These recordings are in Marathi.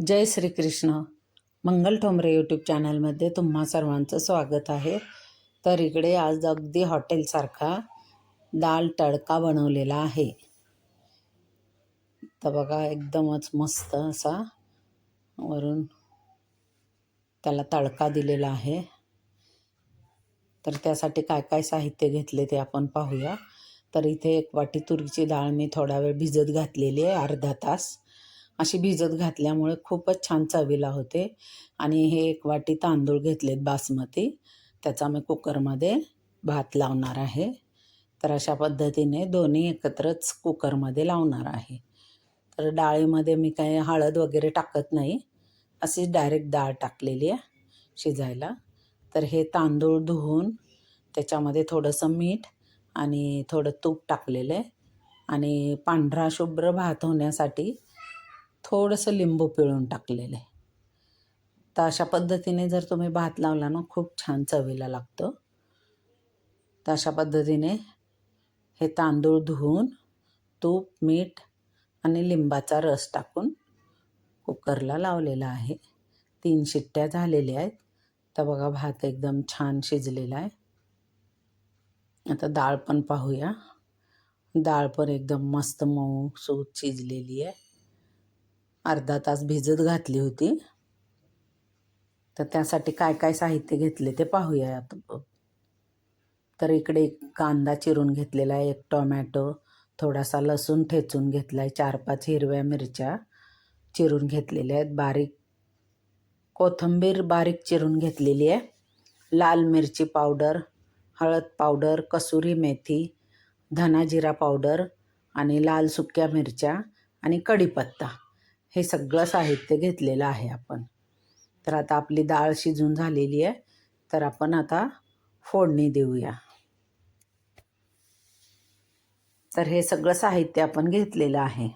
जय श्रीकृष्ण. मंगल ठोंबरे यूट्यूब चॅनलमध्ये तुम्हा सर्वांचं स्वागत आहे. तर इकडे आज अगदी हॉटेलसारखा दाल तडका बनवलेला आहे. तर बघा एकदमच मस्त असा वरून त्याला तडका दिलेला आहे. तर त्यासाठी काय काय साहित्य घेतले ते आपण पाहूया. तर इथे एक वाटी तुरीची डाळ मी थोडा वेळ भिजत घातलेली आहे अर्धा तास. अशी भिजत घातल्यामुळे खूपच छान चवीला होते. आणि हे एक वाटी तांदूळ घेतलेत बासमती. त्याचा मी कुकरमध्ये भात लावणार आहे. तर अशा पद्धतीने दोन्ही एकत्रच कुकरमध्ये लावणार आहे. तर डाळीमध्ये मी काही हळद वगैरे टाकत नाही. अशीच डायरेक्ट डाळ टाकलेली आहे शिजायला. तर हे तांदूळ धुवून त्याच्यामध्ये थोडंसं मीठ आणि थोडं तूप टाकलेलं आहे. आणि पांढरा शुभ्र भात होण्यासाठी थोडंसं लिंबू पिळून टाकलेलं. आहे तर अशा पद्धतीने जर तुम्ही भात लावला ना खूप छान चवीला लागतं. तर अशा पद्धतीने हे तांदूळ धुवून तूप मीठ आणि लिंबाचा रस टाकून कुकरला लावलेला आहे. तीन शिट्ट्या झालेल्या आहेत. तर बघा भात एकदम छान शिजलेला आहे. आता डाळ पण पाहूया. डाळ पण एकदम मस्त मऊ सूत शिजलेली आहे. अर्धा तास भिजत घातली होती. तर त्यासाठी काय काय साहित्य घेतले ते पाहूया. आता तर इकडे एक कांदा चिरून घेतलेला आहे एक टोमॅटो थोडासा लसूण ठेचून घेतला आहे चार पाच हिरव्या मिरच्या चिरून घेतलेल्या आहेत. बारीक कोथिंबीर बारीक चिरून घेतलेली आहे. लाल मिरची पावडर हळद पावडर कसुरी मेथी धना जिरा पावडर आणि लाल सुक्या मिरच्या आणि कढीपत्ता. हे सगळं साहित्य घेतलेलं आहे आपण. तर आता आपली डाळ शिजून झालेली आहे. तर आपण आता फोडणी देऊया. तर हे सगळं साहित्य आपण घेतलेलं आहे.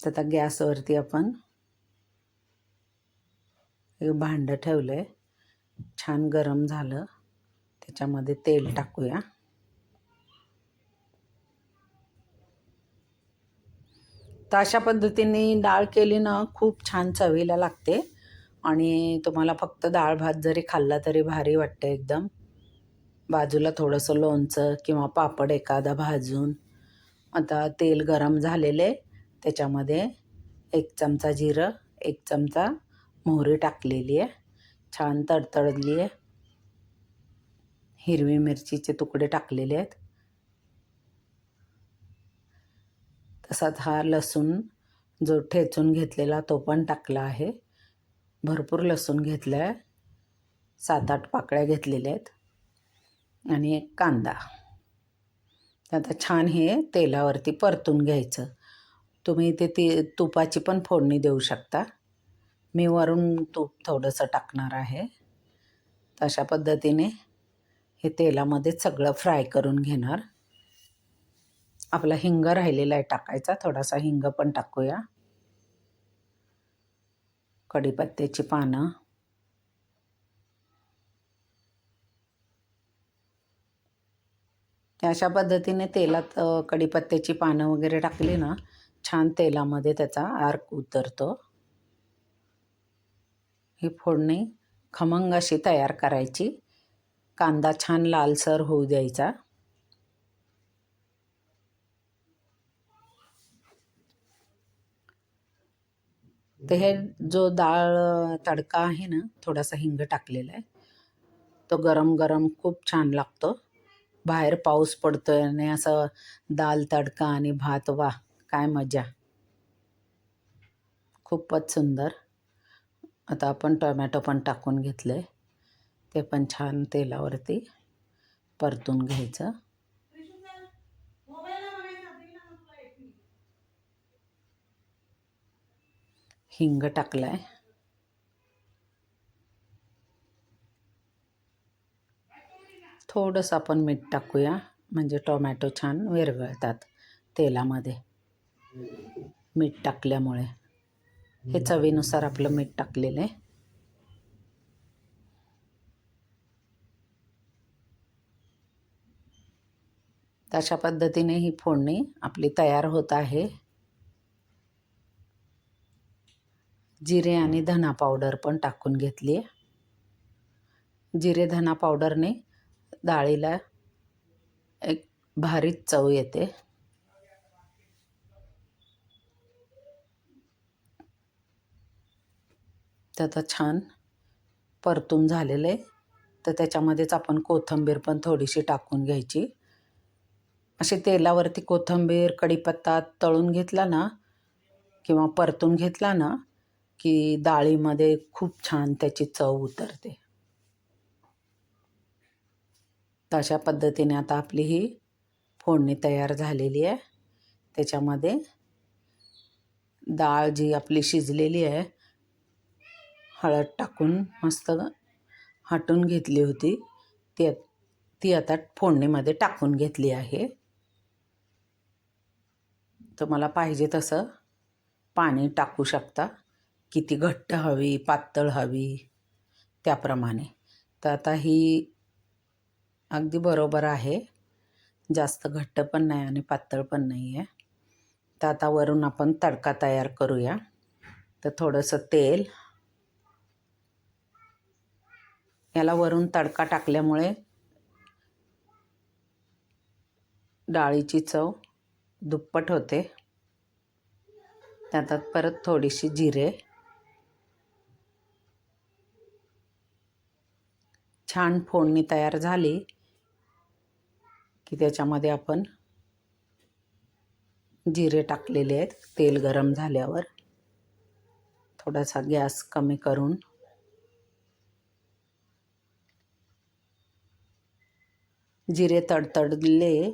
तर आता गॅसवरती आपण एक भांडं ठेवलं आहे छान गरम झालं. त्याच्यामध्ये तेल टाकूया. तर अशा पद्धतीने डाळ केली ना खूप छान चवीला लागते. आणि तुम्हाला फक्त डाळ भात जरी खाल्ला तरी भारी वाटतं एकदम. बाजूला थोडंसं लोणचं किंवा पापड एखादा भाजून. आता तेल गरम झालेले त्याच्यामध्ये एक चमचा जिरं एक चमचा मोहरी टाकलेली आहे. छान तडतडली आहे. हिरवी मिरचीचे तुकडे टाकलेले आहेत. तसाच हा लसूण जो ठेचून घेतलेला तो पण टाकला आहे. भरपूर लसूण घेतला आहे सात आठ पाकळ्या घेतलेल्या आहेत. आणि एक कांदा. आता छान हे तेलावरती परतून घ्यायचं. तुम्ही इथे ती तुपाची पण फोडणी देऊ शकता. मी वरून तूप थोडंसं टाकणार आहे. तशा पद्धतीने हे तेलामध्ये सगळं फ्राय करून घेणार. आपला हिंग राहिलेला आहे टाकायचा थोडासा हिंग पण टाकूया. कढीपत्त्याची पानं. अशा पद्धतीने तेलात कढीपत्त्याची पानं वगैरे टाकली ना छान तेलामध्ये त्याचा आर्क उतरतो. ही फोडणी खमंग अशी तयार करायची. कांदा छान लालसर होऊ द्यायचा. तर हे जो डाळ तडका आहे ना थोडासा हिंग टाकलेला आहे. तो गरम गरम खूप छान लागतो. बाहेर पाऊस पडतो आहे आणि असं दाल तडका आणि भात वा काय मजा. खूपच सुंदर. आता आपण टोमॅटो पण टाकून घेतलं आहे ते पण छान तेलावरती परतून घ्यायचं. हिंग टाकलाय. थोडंसं आपण मीठ टाकूया म्हणजे टोमॅटो छान विरघळतात तेलामध्ये. मीठ टाकल्यामुळे. हे चवीनुसार आपलं मीठ टाकलेलं आहे. तशा पद्धतीने ही फोडणी आपली तयार होत आहे. जिरे आणि धना पावडर पण टाकून घेतली. आहे जिरे धना पावडरने डाळीला एक भारीच चव येते. त्याचं आता छान परतून झालेलं. आहे तर त्याच्यामध्येच आपण कोथिंबीर पण थोडीशी टाकून घ्यायची. अशी तेलावरती कोथिंबीर कढीपत्ता तळून घेतला ना किंवा परतून घेतला ना की डाळीमध्ये खूप छान त्याची चव उतरते. तशा पद्धतीने आता आपली ही फोडणी तयार झालेली आहे. त्याच्यामध्ये डाळ जी आपली शिजलेली आहे हळद टाकून मस्त हाटून घेतली होती. ती ती आता फोडणीमध्ये टाकून घेतली आहे. तुम्हाला पाहिजे तसं पाणी टाकू शकता. किती घट्ट हवी पातळ हवी त्याप्रमाणे. तर आता ही अगदी बरोबर आहे. जास्त घट्ट पण नाही आणि पातळ पण नाही आहे तर आता वरून आपण तडका तयार करूया. तर थोडंसं तेल. याला वरून तडका टाकल्यामुळे डाळीची चव दुप्पट होते. त्यात परत थोडीशी जिरे. छान फोडणी तयार झाली की त्याच्यामध्ये आपण जिरे टाकलेले आहेत. तेल गरम झाल्यावर थोडासा गॅस कमी करून जिरे तडतडले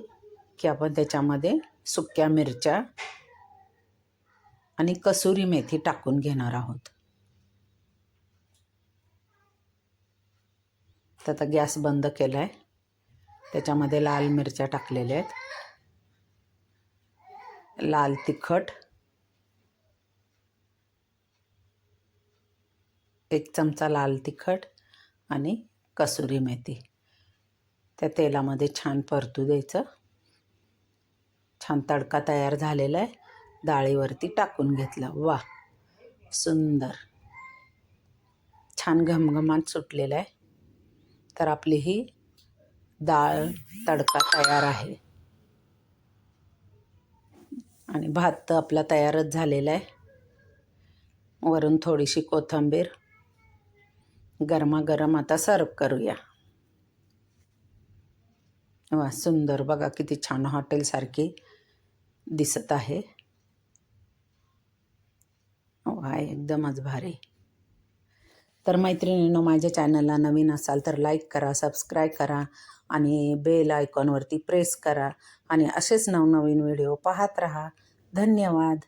की आपण त्याच्यामध्ये सुक्या मिरच्या आणि कसुरी मेथी टाकून घेणार आहोत. तर आता गॅस बंद केला आहे त्याच्यामध्ये लाल मिरच्या टाकलेल्या आहेत. लाल तिखट. एक चमचा लाल तिखट आणि कसुरी मेथी. त्या तेलामध्ये छान परतू द्यायचं. छान तडका तयार झालेला आहे. डाळीवरती टाकून घेतला. वा सुंदर. छान घमघमात सुटलेला आहे. तर आपली ही डाळ तडका तयार आहे. आणि भात तर आपला तयारच झालेला आहे. वरून थोडीशी कोथिंबीर गरमागरम आता सर्व करूया. वा सुंदर. बघा किती छान हॉटेलसारखी दिसत आहे. वा एकदमच भारी. तर मैत्रिणींनो माझ्या चॅनलला नवीन असाल तर लाईक करा सबस्क्राईब करा आणि बेल आयकॉनवरती प्रेस करा आणि असेच नवनवीन व्हिडिओ पाहत राहा. धन्यवाद.